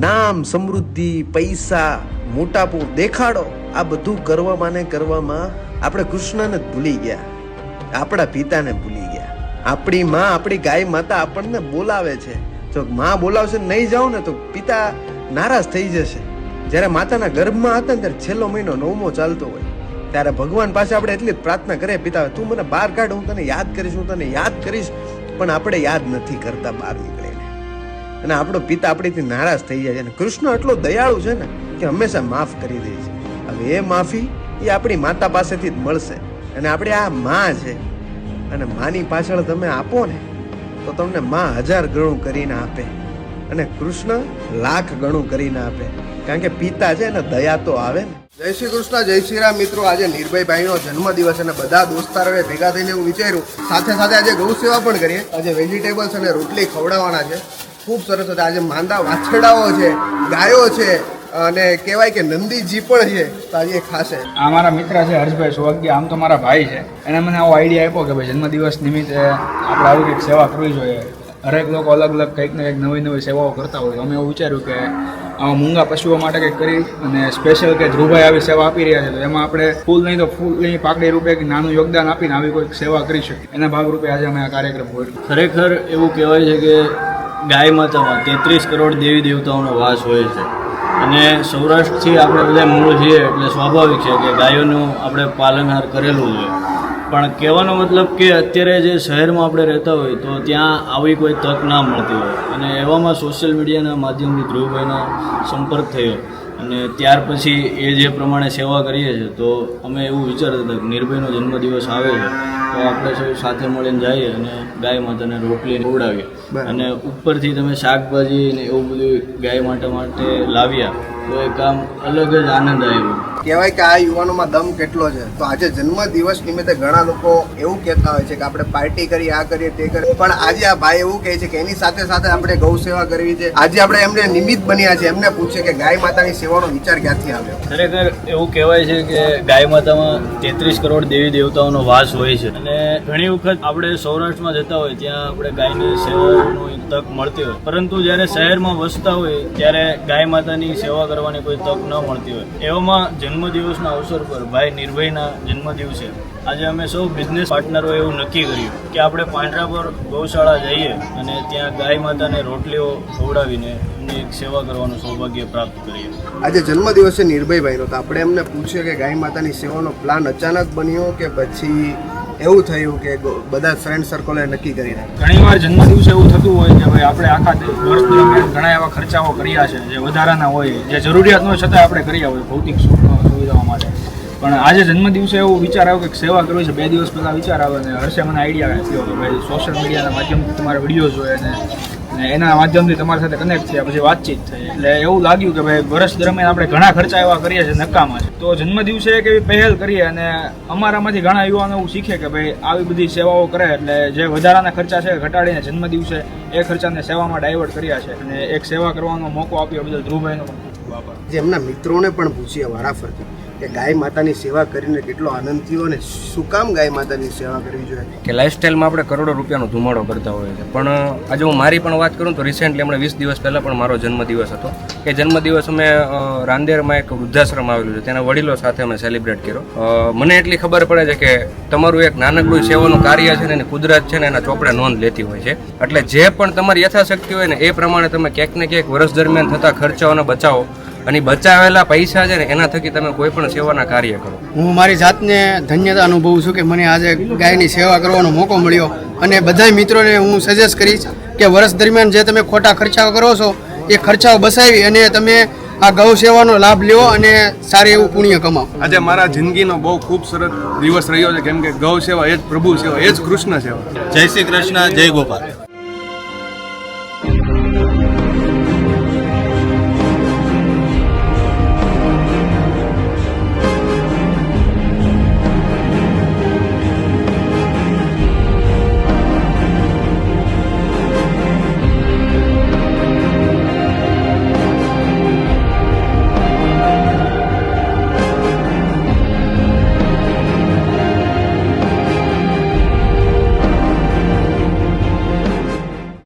નામ, સમૃદ્ધિ, પૈસા મોટાપો દેખાડો. આ બધું કરવામાં ને કરવામાં આપણે કૃષ્ણને જ ભૂલી ગયા. આપણા પિતાને ભૂલી ગયા. આપણી માં, આપણી ગાય માતા આપણને બોલાવે છે. જો માં બોલાવશે નહીં જાઓ ને તો પિતા નારાજ થઈ જશે. જ્યારે માતાના ગર્ભમાં હતા ત્યારે છેલ્લો મહિનો નવમો ચાલતો હોય. ત્યારે ભગવાન પાસે આપણે એટલી જ પ્રાર્થના કરે પિતા, તું મને બહાર કાઢ, હું તને યાદ કરીશ, હું તને યાદ કરીશ. પણ આપણે યાદ નથી કરતા બહાર નીકળીને અને આપણો પિતા આપણીથી નારાજ થઈ જાય છે અને કૃષ્ણ એટલો દયાળુ છે ને કે હંમેશા માફ કરી દે છે. હવે એ માફી એ આપણી માતા પાસેથી જ મળશે અને આપણે આ માં છે. અને માની પાછળ તમે આપો ને, તો તમને માં હજાર ગણું કરીને આપે અને કૃષ્ણ લાખ ગણું કરીને આપે. કારણ કે પિતા છે ને, દયા તો આવે ને. જય શ્રી કૃષ્ણ, જય શ્રી રામ. મિત્રો, આજે નિર્ભયભાઈનો જન્મદિવસ અને બધા દોસ્તારોએ ભેગા થઈને એવું વિચાર્યું. સાથે સાથે આજે ગૌ સેવા પણ કરીએ. આજે વેજીટેબલ્સ અને રોટલી ખવડાવવાના છે. ખૂબ સરસ હતા. આજે માંદા વાછરડાઓ છે ગાયો છે અને કહેવાય કે નંદીજી પણ છે. તો આજે ખાશે આ મારા મિત્ર છે હર્ષભાઈ સોવાગી આમ તો મારા ભાઈ છે. એને મને આવો આઈડિયા આપ્યો કે ભાઈ જન્મદિવસ નિમિત્તે આપણે આવી કંઈક સેવા કરવી જોઈએ. હરેક લોકો અલગ અલગ કંઈક ને કંઈક નવી નવી સેવાઓ કરતા હોય. અમે એવું વિચાર્યું કે આવા મૂંગા પશુઓ માટે કંઈક કરી અને સ્પેશિયલ કે ધ્રુવભાઈ આવી સેવા આપી રહ્યા છે. તો એમાં આપણે ફૂલ નહીં તો ફૂલની પાકડી રૂપે કે નાનું યોગદાન આપીને આવી કોઈક સેવા કરી શકીએ. એના ભાગરૂપે આજે અમે આ કાર્યક્રમ ગોઠવ્યો ખરેખર એવું કહેવાય છે કે ગાય માતામાં તેત્રીસ કરોડ દેવી દેવતાઓનો વાસ હોય છે. અને સૌરાષ્ટ્રથી આપણે બધા મૂળ છીએ એટલે સ્વાભાવિક છે કે ગાયોનું આપણે પાલનહાર કરેલું છે પણ કહેવાનો મતલબ કે અત્યારે જે શહેરમાં આપણે રહેતા હોય તો ત્યાં આવી કોઈ તક ના મળતી હોય. અને એવામાં સોશિયલ મીડિયાના માધ્યમથી ધ્રુવભાઈનો સંપર્ક થયો. અને ત્યાર પછી એ જે પ્રમાણે સેવા કરીએ છીએ તો અમે એવું વિચારતા હતા કે નિર્ભયનો જન્મદિવસ આવે છે તો આપણે સૌ સાથે મળીને જઈએ અને ગાય માતાને રોટલી ખવડાવીએ. અને ઉપરથી તમે શાકભાજી ને એવું બધું ગાય માટે માટે લાવ્યા તો એ કામ અલગ જ આનંદ આવ્યો. કહેવાય કે આ યુવાનોમાં દમ કેટલો છે? તો આજે જન્મ દિવસ નિમિત્તે ઘણા લોકો એવું કહેતા હોય છે કે આપણે પાર્ટી કરી આ કરીએ તે કરીએ. પણ આજે આ ભાઈ એવું કહે છે કે એની સાથે સાથે આપણે ગૌ સેવા કરવી છે. આજે આપણે એમને નિમિત્ત બન્યા છે. એમને પૂછીએ કે ગાય માતાની સેવાનો વિચાર ક્યાંથી આવ્યો? ખરેખર એવું કહેવાય છે કે ગાય માતામાં તેત્રીસ કરોડ દેવી દેવતાઓનો વાસ હોય છે. અને ઘણી વખત આપણે સૌરાષ્ટ્રમાં જતા હોય ત્યાં આપણે ગાયની સેવાનો તક મળતી હોય. પરંતુ જ્યારે શહેરમાં વસતા હોય ત્યારે ગાય માતાની સેવા કરવાની કોઈ તક ન મળતી હોય. એવામાં જન્મદિવસના અવસર પર ભાઈ નિર્ભયના જન્મદિવસે આજે અમે સૌ બિઝનેસ પાર્ટનરો એવું નક્કી કર્યું કે આપણે પાંડરા પર ગૌશાળા જઈએ અને ત્યાં ગાય માતાને રોટલીઓ ખવડાવીને એમની એક સેવા કરવાનું સૌભાગ્ય પ્રાપ્ત કરીએ. આજે જન્મદિવસે નિર્ભયભાઈનો તો આપણે એમને પૂછ્યું કે ગાય માતાની સેવાનો પ્લાન અચાનક બન્યો કે પછી એવું થયું કે બધા ફ્રેન્ડ સર્કલે નક્કી કરી નાખ્યું. ઘણીવાર જન્મદિવસે એવું થતું હોય કે ભાઈ આપણે આખા વર્ષ દરમિયાન ઘણા એવા ખર્ચાઓ કર્યા છે જે વધારાના હોય, જે જરૂરિયાત હોય છતાં આપણે કર્યા હોય ભૌતિક સુખ, સુવિધાઓ માટે. પણ આજે જન્મદિવસે એવો વિચાર આવ્યો કે સેવા કરવી છે, બે દિવસ પહેલાં વિચાર આવ્યો અને હર્ષે મને આઈડિયા આપ્યો કે ભાઈ સોશિયલ મીડિયાના માધ્યમથી તમારા વીડિયો જોઈએ અને અને એના માધ્યમથી તમારી સાથે કનેક્ટ થયા, પછી વાતચીત થઈ. એટલે એવું લાગ્યું કે ભાઈ વર્ષ દરમિયાન આપણે ઘણા ખર્ચા એવા કરીએ છીએ નકામા છે. તો જન્મદિવસે એક એવી પહેલ કરીએ અને અમારામાંથી ઘણા યુવાનો એવું શીખે કે ભાઈ આવી બધી સેવાઓ કરે એટલે જે વધારાના ખર્ચા છે ઘટાડીને જન્મદિવસે એ ખર્ચાને સેવામાં ડાયવર્ટ કર્યા છે. અને એક સેવા કરવાનો મોકો આપ્યો બદલ ધ્રુવભાઈનો આભાર. જે એમના મિત્રોને પણ પૂછીએ વારાફરતી. કે ગાય માતાની સેવા કરીને કેટલો આનંદ થયો અને શું કામ ગાય માતાની સેવા કરવી જોઈએ? કે લાઇફસ્ટાઈલમાં આપણે કરોડો રૂપિયાનો ધુમાડો કરતા હોઈએ છીએ. પણ આજે હું મારી પણ વાત કરું તો રિસેન્ટલી હમણાં વીસ દિવસ પહેલાં પણ મારો જન્મદિવસ હતો. એ જન્મદિવસ અમે રાંદેરમાં એક વૃદ્ધાશ્રમ આવેલું છે. તેના વડીલો સાથે અમે સેલિબ્રેટ કર્યો. મને એટલી ખબર પડે છે કે તમારું એક નાનકડું સેવાનું કાર્ય છે ને, એની કુદરત છે ને, એના ચોપડે નોંધ લેતી હોય છે. એટલે જે પણ તમારી યથાશક્તિ હોય ને, એ પ્રમાણે તમે ક્યાંક ને ક્યાંક વર્ષ દરમિયાન થતા ખર્ચાઓને બચાવો. અને બચાવેલા પૈસા છે ને એના થકી તમે કોઈ પણ સેવાના કાર્ય કરો. હું મારી જાતને ધન્યતા અનુભવું છું કે મને આજે ગાયની સેવા કરવાનો મોકો મળ્યો અને બધા મિત્રોને હું સજેસ્ટ કરીશ કે વર્ષ દરમિયાન જે તમે ખોટા ખર્ચાઓ કરો છો એ ખર્ચાઓ બસાવી અને તમે આ ગૌ સેવાનો લાભ લ્યો અને સારું એવું પુણ્ય કમાવો. આજે મારા જિંદગીનો બહુ ખૂબ સરસ દિવસ રહ્યો છે કેમ કે ગૌ સેવા એ જ પ્રભુ સેવા એ જ કૃષ્ણ સેવા. જય શ્રી કૃષ્ણ જય ગોપાલ.